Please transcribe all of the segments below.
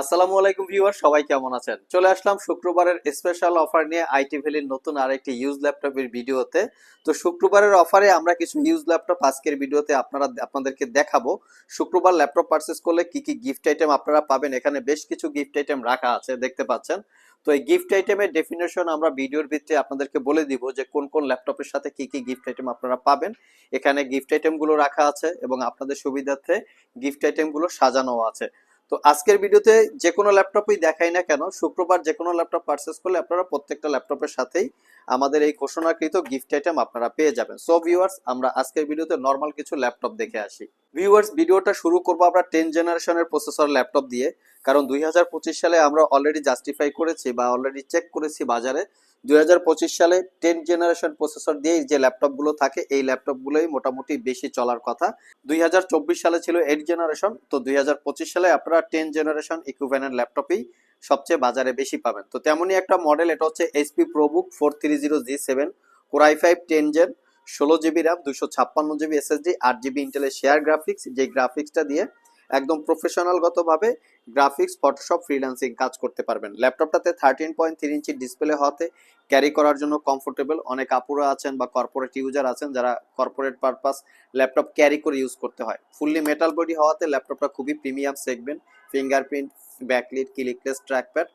আসসালামু আলাইকুম ভিউয়ার, সবাই কেমন আছেন? চলে আসলাম শুক্রবারের স্পেশাল অফার নিয়ে আইটি ভ্যালির নতুন আরেকটি ইউজ ল্যাপটপের ভিডিওতে। তো শুক্রবারের অফারে আমরা কিছু ইউজ ল্যাপটপ আজকের ভিডিওতে আপনারা, আপনাদেরকে দেখাবো। শুক্রবার ল্যাপটপ পারচেস করলে কি কি গিফট আইটেম আপনারা পাবেন? এখানে বেশ কিছু গিফট আইটেম রাখা আছে, দেখতে পাচ্ছেন। তো এই গিফট আইটেমের ডেফিনেশন আমরা ভিডিওর ভিত্তিতে আপনাদেরকে বলে দিব যে কোন কোন ল্যাপটপের সাথে কি কি গিফট আইটেম আপনারা পাবেন। এখানে গিফট আইটেমগুলো রাখা আছে এবং আপনাদের সুবিধার্থে গিফট আইটেমগুলো সাজানো আছে। তো আজকের ভিডিওতে যে কোনো ল্যাপটপই দেখাই না কেন, শুক্রবার যে কোনো ল্যাপটপ পারচেস করলে আপনারা প্রত্যেকটা ল্যাপটপের সাথেই আমাদের এই ঘোষণাকৃত গিফট আইটেম আপনারা পেয়ে যাবেন। সো ভিউয়ার্স আমরা আজকের ভিডিওতে নর্মাল কিছু ল্যাপটপ দেখে আসি। ভিউয়ার্স ভিডিওটা শুরু করব আমরা টেন জেনারেশনের প্রসেসর ল্যাপটপ দিয়ে, কারণ দুই হাজার পঁচিশ সালে আমরা অলরেডি জাস্টিফাই করেছি বা অলরেডি চেক করেছি বাজারে। দুই সালে টেন জেনারেশন প্রসেসর দিয়ে যে ল্যাপটপগুলো থাকে, এই ল্যাপটপগুলোই মোটামুটি বেশি চলার কথা। দুই হাজার চব্বিশ সালে ছিল এইট জেনারেশন তো দুই হাজার পঁচিশ সালে আপনারা টেন জেনারেশন ইকুইভ্যালেন্ট ল্যাপটপই সবচেয়ে বাজারে বেশি পাবেন। তো তেমনই একটা মডেল এটা হচ্ছে HP ProBook four three zero G seven core i five ten gen ষোলো জিবি র্যাম দুশো ছাপ্পান্ন জিবি এসএসডি আট জিবি ইন্টেলের শেয়ার গ্রাফিক্স যে গ্রাফিক্সটা দিয়ে একদম প্রফেশনালগতভাবে গ্রাফিক্স ফটোশপ ফ্রিল্যান্সিং কাজ করতে পারবেন। ল্যাপটপটাতে thirteen point three inch display হওয়াতে ক্যারি করার জন্য কমফোর্টেবল অনেক আপুরা আছেন বা কর্পোরেট ইউজার আছেন যারা কর্পোরেট পারপাস ল্যাপটপ ক্যারি করে ইউজ করতে হয়। ফুললি মেটাল বডি হওয়াতে ল্যাপটপটা খুবই premium segment fingerprint backlit clickless trackpad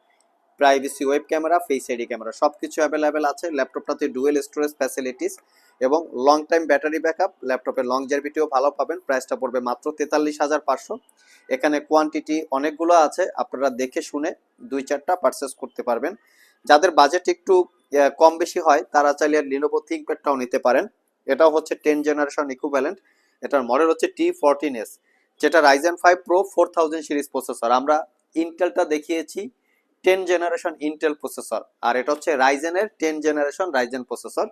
privacy web camera face ID camera সব কিছু অ্যাভেলেবেল আছে। ল্যাপটপটাতে ডুয়েল স্টোরেজ ফ্যাসিলিটিস এবং লং টাইম ব্যাটারি ব্যাকআপ ল্যাপটপের লং জার্ভিটিও ভালো পাবেন। প্রাইসটা পড়বে মাত্র তেতাল্লিশ হাজার পাঁচশো। এখানে কোয়ান্টিটি অনেকগুলো আছে। আপনারা দেখে শুনে দুই চারটা পারচেস করতে পারবেন। যাদের বাজেট একটু কম বেশি হয়, তারা চাইলে লিনোভো থিঙ্কপ্যাডটাও নিতে পারেন। এটাও হচ্ছে টেন জেনারেশন ইকুইভ্যালেন্ট এটার মডেল হচ্ছে টি ফোরটিন এস যেটা Ryzen five pro four thousand series processor আমরা ইন্টেলটা দেখিয়েছি টেন জেনারেশন ইন্টেল প্রসেসর আর এটা হচ্ছে রাইজেনের টেন জেনারেশন রাইজেন প্রসেসর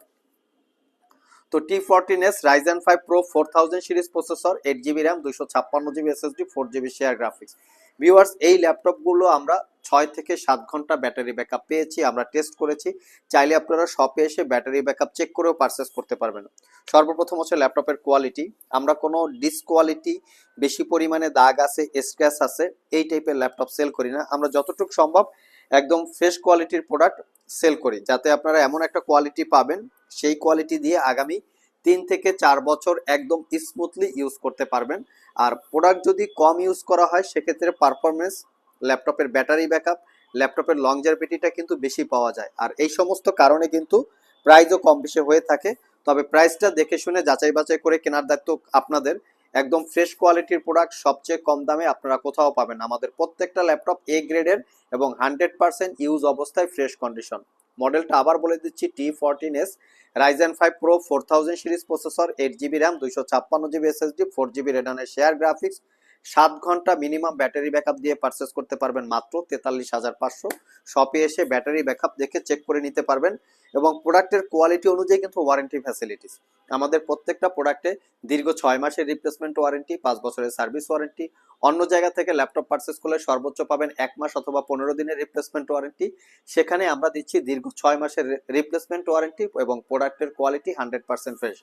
তো T fourteen S Ryzen five pro four thousand series processor eight GB RAM দুশো ছাপ্পান্ন GB SSD four GB share graphics viewers এই ল্যাপটপগুলো আমরা ছয় থেকে সাত ঘণ্টা ব্যাটারি ব্যাকআপ পেয়েছি, আমরা টেস্ট করেছি। চাইলে আপনারা শপে এসে ব্যাটারি ব্যাকআপ চেক করেও পারচেস করতে পারবেন। সর্বপ্রথম হচ্ছে ল্যাপটপের কোয়ালিটি আমরা কোনো ডিসকোয়ালিটি বেশি পরিমাণে দাগ আছে স্ক্র্যাচ আছে, এই টাইপের ল্যাপটপ সেল করি না। আমরা যতটুকু সম্ভব একদম ফ্রেশ কোয়ালিটির প্রোডাক্ট সেল করি, যাতে আপনারা এমন একটা কোয়ালিটি পাবেন, সেই কোয়ালিটি দিয়ে আগামী তিন থেকে চার বছর একদম স্মুথলি ইউজ করতে পারবেন। আর প্রোডাক্ট যদি কম ইউজ করা হয়, সেক্ষেত্রে পারফরমেন্স ল্যাপটপের ব্যাটারি ব্যাকআপ ল্যাপটপের লংজারভিটিটা কিন্তু বেশি পাওয়া যায়। আর এই সমস্ত কারণে কিন্তু প্রাইসও কম বেশি হয়ে থাকে। তবে প্রাইসটা দেখে শুনে যাচাই বাছাই করে কেনার দায়িত্ব আপনাদের। একদম ফ্রেশ কোয়ালিটির প্রোডাক্ট সবচেয়ে কম দামে আপনারা কোথাও পাবেন। আমাদের প্রত্যেকটা ল্যাপটপ এ গ্রেডের এবং হান্ড্রেড পার্সেন্ট ইউজ অবস্থায় ফ্রেশ কন্ডিশন মডেলটা আবার বলে দিচ্ছি T fourteen S Ryzen five pro four thousand series processor eight GB RAM দুইশো ছাপ্পান্ন জিবি এসএসডি ফোর জিবি রেডানের শেয়ার গ্রাফিক্স সাত ঘণ্টা মিনিমাম ব্যাটারি ব্যাকআপ দিয়ে পারচেস করতে পারবেন মাত্র তেতাল্লিশ হাজার পাঁচশো। শপে এসে ব্যাটারি ব্যাকআপ দেখে চেক করে নিতে পারবেন এবং প্রোডাক্টের কোয়ালিটি অনুযায়ী কিন্তু ওয়ারেন্টি ফ্যাসিলিটিস আমাদের প্রত্যেকটা প্রোডাক্টে দীর্ঘ ছয় মাসের রিপ্লেসমেন্ট ওয়ারেন্টি পাঁচ বছরের সার্ভিস ওয়ারেন্টি অন্য জায়গা থেকে ল্যাপটপ পারচেস করলে সর্বোচ্চ পাবেন এক মাস অথবা পনেরো দিনের রিপ্লেসমেন্ট ওয়ারেন্টি সেখানে আমরা দিচ্ছি দীর্ঘ ছয় মাসের রিপ্লেসমেন্ট ওয়ারেন্টি এবং প্রোডাক্টের quality hundred percent fresh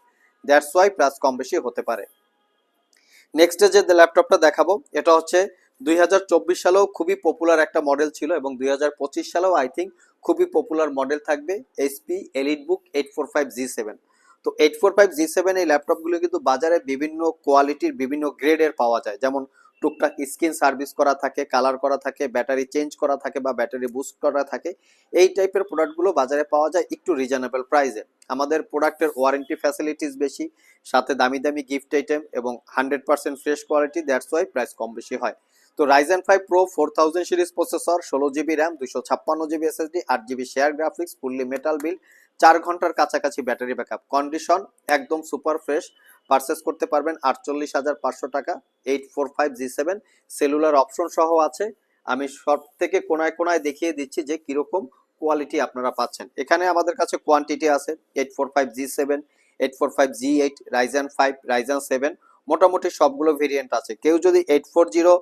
that's why plus কম বেশি হতে পারে। নেক্সট যে ল্যাপটপটা দেখাবো, এটা হচ্ছে দুই হাজার চব্বিশ সালেও খুবই পপুলার একটা মডেল ছিল এবং দুই হাজার পঁচিশ সালেও আই থিঙ্ক খুবই পপুলার মডেল থাকবে HP EliteBook eight four five G seven তো eight four five G seven এই ল্যাপটপগুলো কিন্তু বাজারে বিভিন্ন কোয়ালিটির বিভিন্ন গ্রেডের পাওয়া যায়। যেমন টুকটাক স্ক্রিন সার্ভিস করা থাকে, কালার করা থাকে, ব্যাটারি চেঞ্জ করা থাকে বা ব্যাটারি বুস্ট করা থাকে, এই টাইপের প্রোডাক্টগুলো বাজারে পাওয়া যায় একটু রিজনেবল প্রাইসে। আমাদের প্রোডাক্টের ওয়ারেন্টি ফ্যাসিলিটিস বেশি, সাথে দামি দামি গিফট আইটেম এবং hundred percent fresh quality, that's why price কম বেশি হয়। তো Ryzen five pro four thousand series processor ষোলো জিবি র্যাম দুশো ছাপ্পান্ন জিবি এসএসডি আট GB share graphics fully metal build চার ঘণ্টার কাছাকাছি ব্যাটারি ব্যাকআপ। কন্ডিশন একদম সুপার ফ্রেশ। পারচেস করতে পারবেন আটচল্লিশ হাজার পাঁচশো টাকা, eight four five G seven. Cellular option সহ আছে। আমি সব থেকে কোনায় কোনায় দেখিয়ে দিচ্ছি যে কীরকম কোয়ালিটি আপনারা পাচ্ছেন। এখানে আমাদের কাছে কোয়ান্টিটি আছে, eight four five G seven, eight four five G eight Ryzen five Ryzen seven মোটামুটি সবগুলো ভেরিয়েন্ট আছে। কেউ যদি eight four zero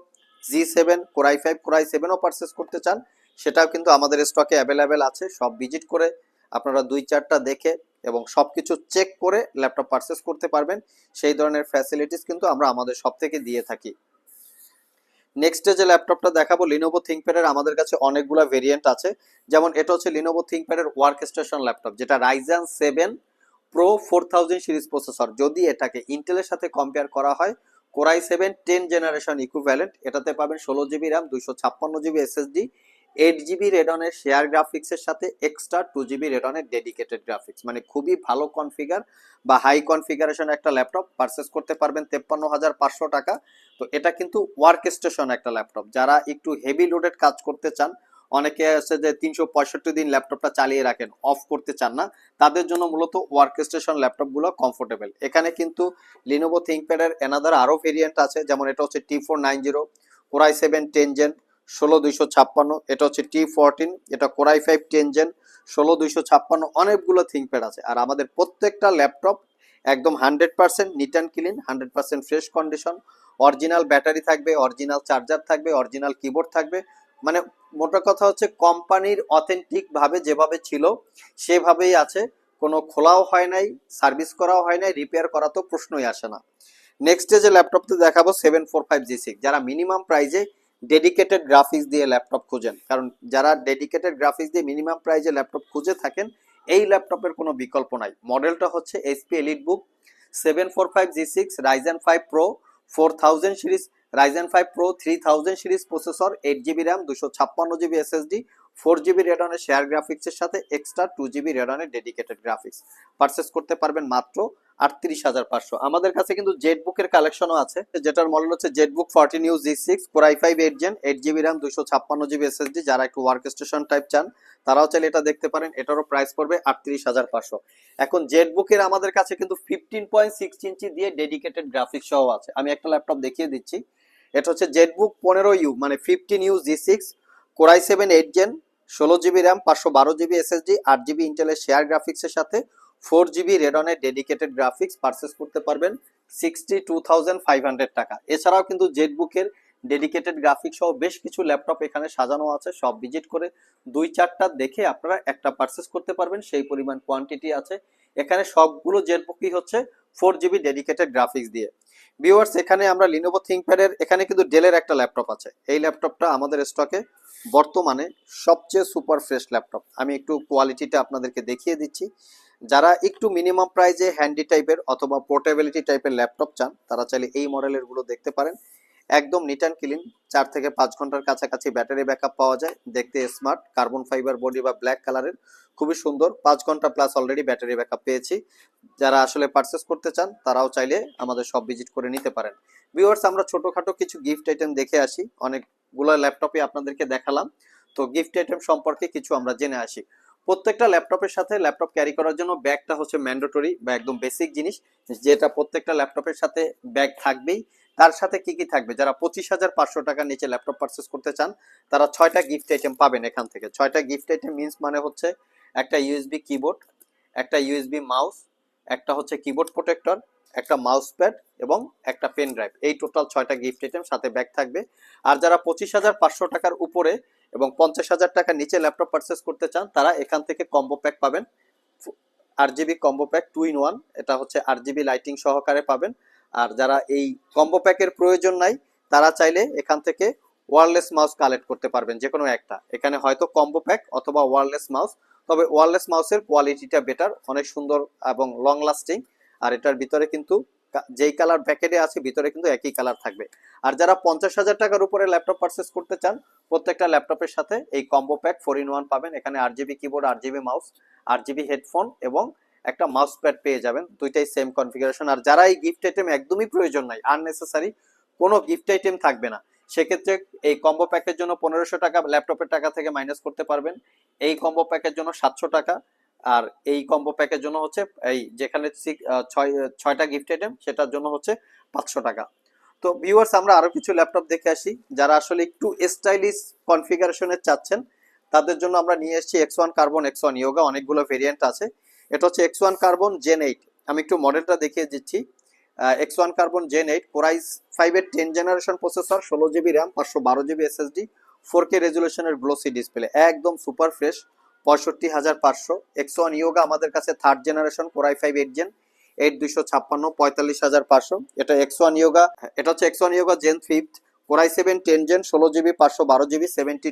G seven core i five core i সেভেনও purchase করতে চান, সেটাও কিন্তু আমাদের স্টকে অ্যাভেলেবেল আছে। সব ভিজিট করে আপনারা দুই চারটা দেখে এবং সব কিছু চেক করে ল্যাপটপ পারচেস করতে পারবেন। সেই ধরনের ফ্যাসিলিটিস কিন্তু আমরা আমাদের সব থেকে দিয়ে থাকি। নেক্সট যে ল্যাপটপটা দেখাবো লিনোভো থিঙ্কপ্যাডের আমাদের কাছে অনেকগুলো ভেরিয়েন্ট আছে। যেমন এটা হচ্ছে লিনোভো থিঙ্কপ্যাডের ওয়ার্ক স্টেশন ল্যাপটপ যেটা Ryzen seven pro four thousand series processor যদি এটাকে ইন্টেলের সাথে কম্পেয়ার করা হয় core i seven ten generation equivalent এটাতে পাবেন ষোলো জিবি র্যাম দুইশো ছাপ্পান্ন জিবি এসএসডি এইট জিবি রেডনের শেয়ার গ্রাফিক্সের সাথে এক্সট্রা টু জিবি রেডনের ডেডিকেটেড গ্রাফিক্স মানে খুবই ভালো কনফিগার বা হাই কনফিগারেশন একটা ল্যাপটপ পারচেস করতে পারবেন তেপ্পান্ন হাজার পাঁচশো টাকা। তো এটা কিন্তু ওয়ার্ক স্টেশন একটা ল্যাপটপ যারা একটু হেভি লোডেড কাজ করতে চান, অনেকে আছে যে তিনশো পঁয়ষট্টি দিন ল্যাপটপটা চালিয়ে রাখেন অফ করতে চান না, তাদের জন্য মূলত ওয়ার্ক স্টেশন ল্যাপটপগুলো কমফোর্টেবল এখানে কিন্তু লিনোভো থিঙ্কপ্যাডের এনাদার আরও ভেরিয়েন্ট আছে, যেমন এটা হচ্ছে T four nine zero core i seven ten gen ষোলো দুইশো ছাপ্পান্ন, এটা হচ্ছে টি ফোরটিন, এটা core i five ten gen ষোলো দুইশো ছাপ্পান্ন, অনেকগুলো থিঙ্কপ্যাড আছে। আর আমাদের প্রত্যেকটা ল্যাপটপ একদম hundred percent neat and clean, hundred percent fresh condition, original battery থাকবে, অরিজিনাল চার্জার থাকবে, অরিজিনাল কিবোর্ড থাকবে। মানে মোটা কথা হচ্ছে কোম্পানির অথেন্টিকভাবে যেভাবে ছিল, সেভাবেই আছে। কোনো খোলাও হয় নাই, সার্ভিস করাও হয় নাই, রিপেয়ার করা তো প্রশ্নই আসে না। নেক্সট যে ল্যাপটপটা দেখাবো, seven four five G six, যারা মিনিমাম প্রাইজে ডেডিকেটেড গ্রাফিক্স দিয়ে ল্যাপটপ খুঁজেন। কারণ যারা ডেডিকেটেড গ্রাফিক্স দিয়ে মিনিমাম প্রাইজে ল্যাপটপ খুঁজে থাকেন, এই ল্যাপটপের কোনো বিকল্প নাই। মডেলটা হচ্ছে HP EliteBook seven four five G six Ryzen five pro four thousand series Ryzen five pro three thousand series processor eight GB RAM দুশো ছাপ্পান্ন জিবি এসএসডি ফোর জিবি রেডনের শেয়ার গ্রাফিক্সের সাথে এক্সট্রা টু জিবি রেডনের dedicated graphics purchase করতে পারবেন মাত্র আটত্রিশ হাজার পাঁচশো। আমাদের কাছে কিন্তু জেট বুকের কালেকশনও আছে, যেটার মডেল হচ্ছে Z book forty new G six core i five eight gen eight GB RAM দুশো ছাপ্পান্ন জিবি এসএসডি যারা একটু ওয়ার্ক স্টেশন টাইপ চান, তারাও চাইলে এটা দেখতে পারেন, এটারও প্রাইস পড়বে আটত্রিশ হাজার পাঁচশো। এখন জেট বুকের আমাদের কাছে কিন্তু ফিফটিন পয়েন্ট সিক্স ইঞ্চি দিয়ে ডেডিকেটেড গ্রাফিক্স সহ আছে। আমি একটা ল্যাপটপ দেখিয়ে দিচ্ছি। এটা হচ্ছে জেড বুক পনেরো ইউ মানে fifteen u G six core i seven, eight gen, ষোলো জিবি র্যাম, পাঁচশো বারো জিবি এসএসডি, আট জিবি ইন্টেলের শেয়ার গ্রাফিক্সের সাথে ফোর জিবি রেডনের ডেডিকেটেড গ্রাফিক্স পারচেস করতে পারবেন sixty two thousand five hundred টাকা। এছাড়াও কিন্তু জেট বুকের ডেডিকেটেড গ্রাফিক্স সহ বেশ কিছু ল্যাপটপ এখানে সাজানো আছে, সব ভিজিট করে দুই চারটা দেখে আপনারা একটা পারচেস করতে পারবেন, সেই পরিমাণ কোয়ান্টিটি আছে। এখানে সবগুলো জেট বুকই হচ্ছে ফোর জিবি ডেডিকেটেড গ্রাফিক্স দিয়ে। ভিউয়ার্স এখানে আমরা লিনোভো থিঙ্কপ্যাডের এখানে কিন্তু ডেলের একটা ল্যাপটপ আছে। এই ল্যাপটপটা আমাদের স্টকে বর্তমানে সবচেয়ে সুপার ফ্রেশ ল্যাপটপ আমি একটু কোয়ালিটিটা আপনাদেরকে দেখিয়ে দিচ্ছি। যারা একটু মিনিমাম প্রাইজে হ্যান্ডি টাইপের অথবা পোর্টেবিলিটি টাইপের ল্যাপটপ চান, তারা চাইলে এই মডেলেরগুলো দেখতে পারেন। একদম নিট অ্যান্ড ক্লিন চার থেকে পাঁচ ঘণ্টার কাছাকাছি ব্যাটারি ব্যাকআপ পাওয়া যায়, দেখতে স্মার্ট কার্বন ফাইবার বডি বা ব্ল্যাক কালারের খুবই সুন্দর। পাঁচ ঘণ্টা প্লাস অলরেডি ব্যাটারি ব্যাকআপ পেয়েছি। যারা আসলে পারচেস করতে চান, তারাও চাইলে আমাদের সব ভিজিট করে নিতে পারেন। ভিউয়ার্স আমরা ছোটখাটো কিছু গিফট আইটেম দেখে আসি। অনেকগুলো ল্যাপটপে আপনাদেরকে দেখালাম। তো গিফট আইটেম সম্পর্কে কিছু আমরা জেনে আসি। প্রত্যেকটা ল্যাপটপের সাথে ল্যাপটপ ক্যারি করার জন্য ব্যাগটা হচ্ছে ম্যান্ডেটরি বা একদম বেসিক জিনিস। যেটা প্রত্যেকটা ল্যাপটপের সাথে ব্যাগ থাকবেই। তার সাথে কি কি থাকবে? যারা পঁচিশ হাজার পাঁচশো টাকার নিচে ল্যাপটপ পারচেস করতে চান, তারা ছয়টা গিফট আইটেম পাবেন এখান থেকে। ছয়টা গিফট আইটেম মিনস মানে হচ্ছে একটা ইউএসবি কিবোর্ড একটা ইউএসবি মাউস একটা হচ্ছে কিবোর্ড প্রোটেক্টর একটা মাউস প্যাড এবং একটা পেন ড্রাইভ এই টোটাল ছয়টা গিফট আইটেম সাথে ব্যাগ থাকবে। আর যারা পঁচিশ হাজার পাঁচশো টাকার উপরে এবং পঞ্চাশ হাজার টাকার নিচে ল্যাপটপ পারচেস করতে চান, তারা এখান থেকে কম্বো প্যাক পাবেন। আট GB combo pack two in one এটা হচ্ছে আট জিবি লাইটিং সহকারে পাবেন। আর যারা এই কম্বো প্যাকের প্রয়োজন নাই, তারা চাইলে এখান থেকে ওয়ারলেস মাউস কালেক্ট করতে পারবেন যে কোনো একটা। এখানে হয়তো কম্বো প্যাক অথবা ওয়ারলেস মাউস তবে ওয়ারলেস মাউসের কোয়ালিটিটা বেটার অনেক সুন্দর এবং লং লাস্টিং আর এটার ভিতরে কিন্তু যেই কালার প্যাকেটে আছে, ভিতরে কিন্তু একই কালার থাকবে। আর যারা পঞ্চাশ হাজার টাকার উপরে ল্যাপটপ পারচেস করতে চান, প্রত্যেকটা ল্যাপটপের সাথে এই combo pack four in one পাবেন। এখানে আট জিবি কিবোর্ড আট জিবি মাউস আট জিবি হেডফোন এবং একটা মাউস প্যাড পেয়ে যাবেন। দুইটাই সেম কনফিগারেশন আর যারা এই গিফট আইটেম একদমই প্রয়োজন নাই আননেসেসারি কোনো গিফট আইটেম থাকবে না। সেক্ষেত্রে এই কম্বো প্যাকের জন্য পনেরোশো টাকা ল্যাপটপের টাকা থেকে মাইনাস করতে পারবেন। এই কম্বো প্যাকের জন্য সাতশো টাকা। আর এই কম্বো প্যাকের জন্য হচ্ছে, এই যেখানে ছয় ছয়টা গিফট আইটেম সেটার জন্য হচ্ছে পাঁচশো টাকা। তো ভিউয়ার্স আমরা আরও কিছু ল্যাপটপ দেখে আসি। যারা আসলে একটু স্টাইলিশ কনফিগারেশনের চাচ্ছেন, তাদের জন্য আমরা নিয়ে এসেছি X one carbon X one Yoga অনেকগুলো ভেরিয়েন্ট আছে। এটা হচ্ছে X one carbon gen eight আমি একটু মডেলটা দেখিয়ে দিচ্ছি। X one carbon gen eight কোরাইস ফাইভের টেন জেনারেশন প্রসেসর ষোলো জিবি র্যাম পাঁচশো বারো জিবি এসএসডি ফোর কে রেজুলেশনের গ্লোসি ডিসপ্লে একদম সুপার ফ্রেশ পঁয়ষট্টি হাজার পাঁচশো। এক্স ওয়ান ইয়োগা আমাদের কাছে third generation core i five eight gen eight দুইশো ছাপ্পান্ন, পঁয়তাল্লিশ হাজার পাঁচশো। এটা এক্স ওয়ান ইয়োগা এটা হচ্ছে X one Yoga gen fifth core i seven ten gen ষোলো জিবি পাঁচশো বারো GB seventy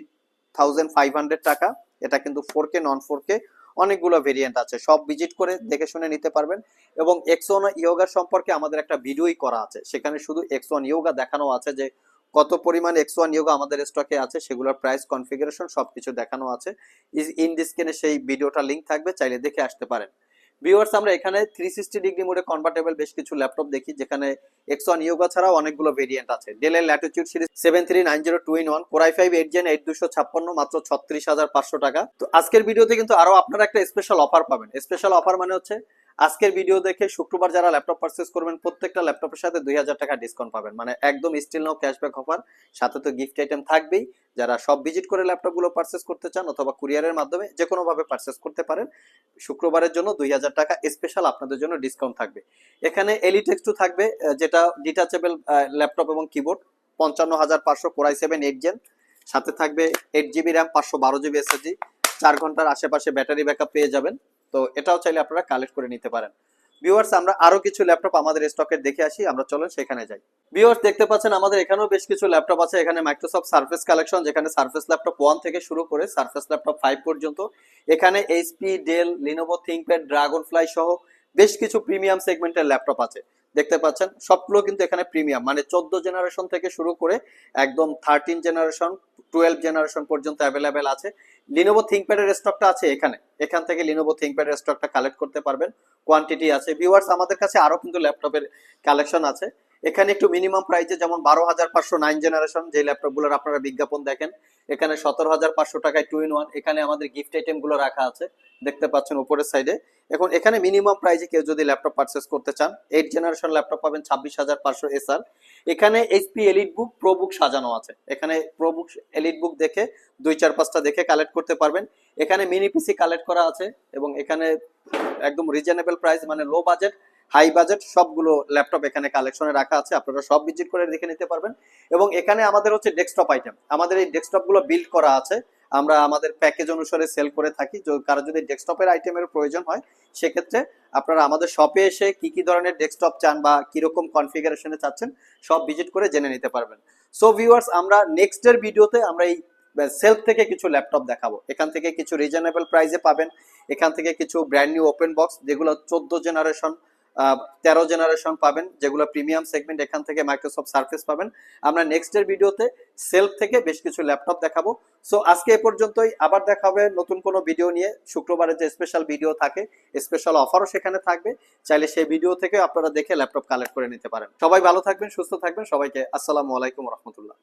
thousand five hundred টাকা। এটা কিন্তু ফোর কে নন ফোর কে অনেকগুলো ভেরিয়েন্ট আছে, সব ভিজিট করে দেখে শুনে নিতে পারবেন। এবং এক্সোন ইয়োগা সম্পর্কে আমাদের একটা ভিডিওই করা আছে, সেখানে শুধু এক্সন ইয়োগা দেখানো আছে যে কত পরিমাণ এক্স ওয়ান ইয়োগা আমাদের স্টকে আছে, সেগুলোর প্রাইস কনফিগারেশন সবকিছু দেখানো আছে। ইন ডিসক্রিনে সেই ভিডিওটা লিংক থাকবে, চাইলে দেখে আসতে পারেন। ভিউয়ার্স আমরা এখানে থ্রি সিক্সটি ডিগ্রি মোডে কনভার্টেবল বেশ কিছু ল্যাপটপ দেখি, যেখানে এক্স ওয়ান ইয়োগা ছাড়াও অনেকগুলো ভেরিয়েন্ট আছে। ডেলের Latitude series seven three nine zero two in one core i five eight gen eight দুশো ছাপ্পান্ন মাত্র ছত্রিশ হাজার পাঁচশো টাকা। তো আজকের ভিডিওতে কিন্তু আরও আপনারা একটা স্পেশাল অফার পাবেন। স্পেশাল অফার মানে হচ্ছে আজকের ভিডিও দেখে শুক্রবার যারা ল্যাপটপ পারচেস করবেন, প্রত্যেকটা ল্যাপটপের সাথে দুই হাজার টাকা ডিসকাউন্ট পাবেন। মানে একদম স্টিল নাও ক্যাশব্যাক অফার সাথে তো গিফট আইটেম থাকবেই। যারা সব ভিজিট করে ল্যাপটপগুলো পারচেস করতে চান অথবা কুরিয়ারের মাধ্যমে যে কোনো ভাবে পারচেস করতে পারেন, শুক্রবারের জন্য দুই হাজার টাকা স্পেশাল আপনাদের জন্য ডিসকাউন্ট থাকবে। এখানে এলিটেক্স টু থাকবে যেটা ডিটাচেবল ল্যাপটপ এবং কিবোর্ড পঞ্চান্ন হাজার পাঁচশো কোরাই সেভেন এইট জেন সাথে থাকবে এইট জিবি র্যাম পাঁচশো বারো জিবি এসএসডি চার ঘণ্টার আশেপাশে ব্যাটারি ব্যাকআপ পেয়ে যাবেন। তো এটাও চাইলে আপনারা কালেক্ট করে নিতে পারেন। ভিউয়ার্স আমরা আরও কিছু ল্যাপটপ আমাদের স্টকে দেখে আসি, আমরা চলেন সেখানে যাই। ভিউয়ার্স দেখতে পাচ্ছেন আমাদের এখানেও বেশ কিছু ল্যাপটপ আছে, এখানে মাইক্রোসফট সার্ফেস কালেকশন যেখানে সার্ফেস ল্যাপটপ ওয়ান থেকে শুরু করে সার্ফেস ল্যাপটপ ফাইভ পর্যন্ত। এখানে HP Dell Lenovo ThinkPad Dragonfly সহ বেশ কিছু প্রিমিয়াম সেগমেন্টের ল্যাপটপ আছে। দেখতে পাচ্ছেন, সবগুলো কিন্তু এখানে প্রিমিয়াম মানে চোদ্দ জেনারেশন থেকে শুরু করে একদম থার্টিন জেনারেশন টুয়েলভ জেনারেশন পর্যন্ত অ্যাভেলেবেল আছে। লিনোভো থিঙ্কপ্যাডের স্টকটা আছে এখানে। এখান থেকে লিনোভো থিঙ্কপ্যাডের স্টকটা কালেক্ট করতে পারবেন। কোয়ান্টিটি আছে। ভিউয়ার্স আমাদের কাছে আরও কিন্তু ল্যাপটপের কালেকশন আছে। এখানে একটু মিনিমাম প্রাইসে যেমন বারো হাজার পাঁচশো নাইন জেনারেশন যে ল্যাপটপ ল্যাপটপগুলোর আপনারা বিজ্ঞাপন দেখেন, এখানে সতেরো হাজার পাঁচশো টাকায় টু ইন ওয়ান এখানে আমাদের গিফট আইটেমগুলো রাখা আছে, দেখতে পাচ্ছেন উপরের সাইডে এখন এখানে মিনিমাম প্রাইসে কেউ যদি ল্যাপটপ পারচেস করতে চান এইট জেনারেশন ল্যাপটপ পাবেন ছাব্বিশ হাজার পাঁচশো এসআর এখানে HP EliteBook ProBook সাজানো আছে। এখানে প্রো বুক এলিট বুক দেখে দুই চার পাঁচটা দেখে কালেক্ট করতে পারবেন। এখানে মিনি পিসি কালেক্ট করা আছে এবং এখানে একদম রিজনেবল প্রাইস মানে লো বাজেট হাই বাজেট, সবগুলো ল্যাপটপ এখানে কালেকশনে রাখা আছে, আপনারা সব ভিজিট করে দেখে নিতে পারবেন। এবং এখানে আমাদের হচ্ছে ডেস্কটপ আইটেম আমাদের এই ডেস্কটপগুলো বিল্ড করা আছে, আমরা আমাদের প্যাকেজ অনুসারে সেল করে থাকি। কারও যদি ডেস্কটপের আইটেমের প্রয়োজন হয়, সেক্ষেত্রে আপনারা আমাদের শপে এসে কি কি ধরনের ডেস্কটপ চান বা কীরকম কনফিগারেশনে চাচ্ছেন, সব ভিজিট করে জেনে নিতে পারবেন। সো ভিউয়ার্স আমরা নেক্সট এর ভিডিওতে আমরা এই সেলফ থেকে কিছু ল্যাপটপ দেখাবো। এখান থেকে কিছু রিজনেবল প্রাইসে পাবেন। এখান থেকে কিছু ব্র্যান্ড নিউ ওপেন বক্স যেগুলো চোদ্দ জেনারেশন তেরো জেনারেশন পাবেন, যেগুলো প্রিমিয়াম সেগমেন্ট এখান থেকে মাইক্রোসফট সার্ফেস পাবেন। আমরা নেক্সট এর ভিডিওতে সেলফ থেকে বেশ কিছু ল্যাপটপ দেখাবো। সো আজকে এ পর্যন্তই। আবার দেখা হবে নতুন কোনো ভিডিও নিয়ে। শুক্রবারে যে স্পেশাল ভিডিও থাকে স্পেশাল অফারও সেখানে থাকবে। চাইলে সেই ভিডিও থেকে আপনারা দেখে ল্যাপটপ কালেক্ট করে নিতে পারেন। সবাই ভালো থাকবেন, সুস্থ থাকবেন। সবাইকে আসসালামু আলাইকুম রহমতুল্লাহ।